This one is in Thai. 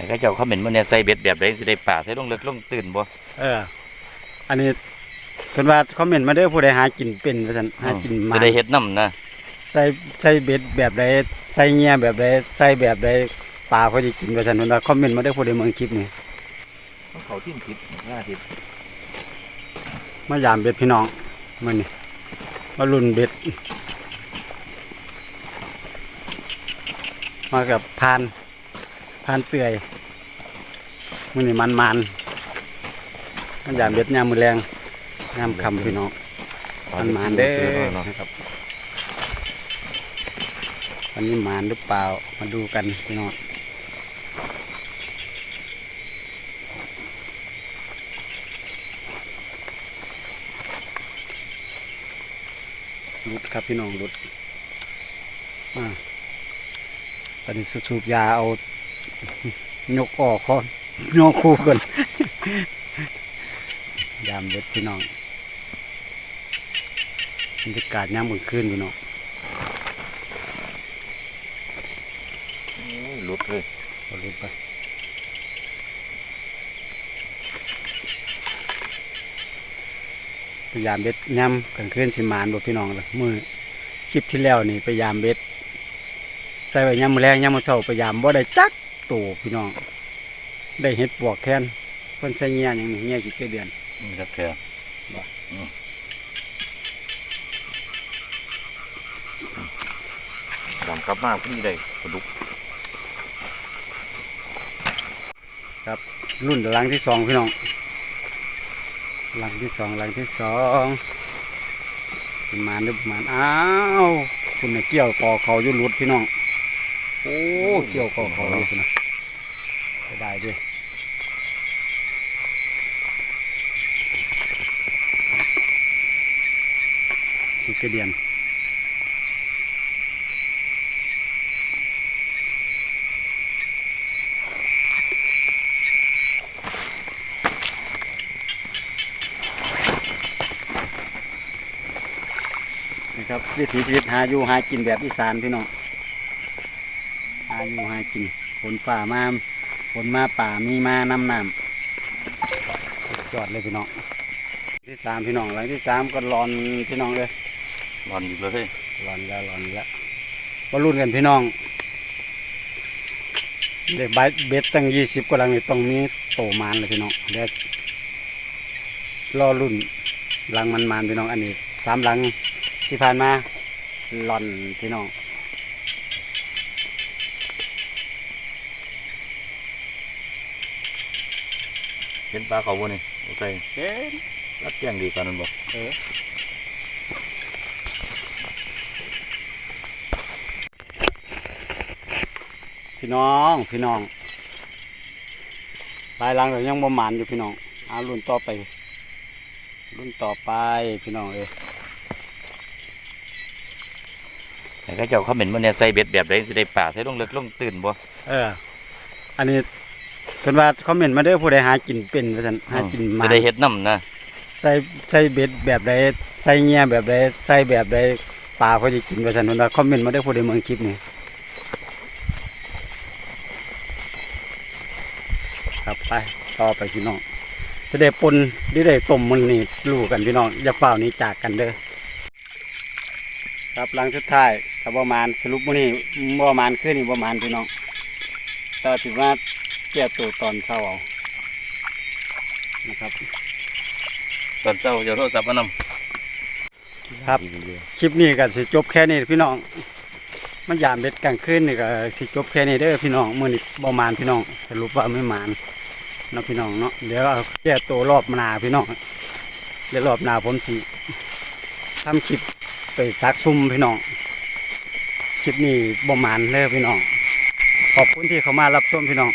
แต่ก็เจ้าเขาเหม็นมันเนี่ยใส่เบ็ดแบบใดสิได้ป่าใส่ลงเลิกลงตื่นบ่เออ อันนี้เพิ่นว่าคอมเมนต์มาเด้อผู้ใดหากินเป็นว่าซั่นหากินมาจะได้เฮ็ดน้ำนะใส่ใส่เบ็ดแบบใดใส่เงียแบบใดใส่แบบใดปลาเขาสิกินว่าซั่นเพิ่นว่าคอมเมนต์มาเด้อผู้ใดเมืองคลิปนี้เขาทิ้งผิดหน้าผิดมายามเบ็ดพี่น้องมื้อนี้มาลุ่นเบ็ดมากับพานพานเปื่อยมื้อนี้มันมันๆมายามเบ็ดยามมื้อแรงยามค่ำพี่น้องมันมานเด้อนะครับวันนี้มานหรือเปล่ามาดูกันพี่น้องรุดครับพี่น้องรุดอ่าตอนนี้สูบยาเอา ยกออกก่อนยกคู่กันยามเด็ดพี่น้องบรรยากาศย่ำกลางคืนพี่น้องโอ้ยหลุดเลยเอาลุดไปพยายามเบ็ดย่ำกลางคืนสิมานบ่พี่น้องเลยมือคลิปที่แล้วนี่พยายามเบ็ด ใส่ไว้ย่ำมื้อแรงย่ำมื้อเช้าพยายามบ่ได้จัก ตัวพี่น้อง ได้เห็ดปวกแทนเพิ่นใส่เงี้ยอย่างนี้เงี้ยกี่เดือนนี่ครับเถื่อบ่อืมดำกลับมาพี่ได้ปลาดุกรุ่นหลังที่สองพี่น้อง หลังที่สองหลังที่สองสิมานหรือประมาณอ้าวคุณน่ะเกี่ยวคอเขาอยู่รุดพี่น้อง โอ้ เกี่ยวคอเขาอยู่สินะ ได้ด้วยสิกระเดียนนะครับวิถีชีวิตหาอยู่หากินแบบอีสานพี่น้องหาอยู่หากินฝนฝ่ามาม ฝนมาป่ามีมาน้ำน้ำสุดยอดเลยพี่น้องที่สามพี่น้องหลังที่สามก็ร้อนพี่น้องเลยนอนอยู่เลยร้อนแล้วร้อนแล้วมารุ่นกันพี่น้องเด็กใบเบ็ดตั้งยี่สิบกว่าหลังนี่ต้องมีโตมานเลยพี่น้องเดี๋ยวรอรุ่นหลังมันมานพี่น้องอันนี้สามหลังที่ผ่านมาหล่อนพี่น้อง เห็นปลาเขาบ่นี่โอเคเอ๊ะรัดเที่ยงดีกว่านั้นบ่เออพี่น้องพี่น้องลายหลังก็ยังบ่หมานอยู่พี่น้องเอารุ่นต่อไป รุ่นต่อไปพี่น้องเอ้ยแต่ก็เจ้าเขาเหม็นมันเนี่ยใส่เบ็ดแบบใดสิได้ป่าใส่ลงเลิกลงตื่นบ่เออ อันนี้ เพิ่นว่าคอมเมนต์มาเด้อผู้ใดหากินเป็นว่าซั่นหากินมาจะได้เฮ็ดน้ำนะใส่ใส่เบ็ดแบบใดใส่เงียแบบใดใส่แบบใดปลาเขาสิกินว่าซั่นเพิ่นว่าคอมเมนต์มาเด้อผู้ใดเมืองคลิปนี้ครับไปต่อไปพี่น้องจะได้ปนหรือได้ต้มมันนี่รู้กันพี่น้องอย่าเฝ้าหนี้จากกันเด้อครับหลังสุดท้ายก็ประมาณสรุปมื้อนี้บ่ประมาณคืนนี้ประมาณพี่น้องแต่ถือว่า แก้ตัวตอนเช้าเอานะครับ ตอนเจ้าจะโทรศัพท์มานำครับ คลิปนี้ก็สิจบแค่นี้พี่น้องมันยามเบ็ดกลางคืนนี่ก็สิจบแค่นี้เด้อพี่น้องมื้อนี้บ่มานพี่น้องสรุปว่าไม่มานเนาะพี่น้องเนาะเดี๋ยวเอาแก้ตัวรอบหน้าพี่น้องเดี๋ยวรอบหน้าผมสิทำคลิปไปซักซุ่มพี่น้องคลิปนี้บ่มานเด้อพี่น้องขอบคุณที่เข้ามารับชมพี่น้อง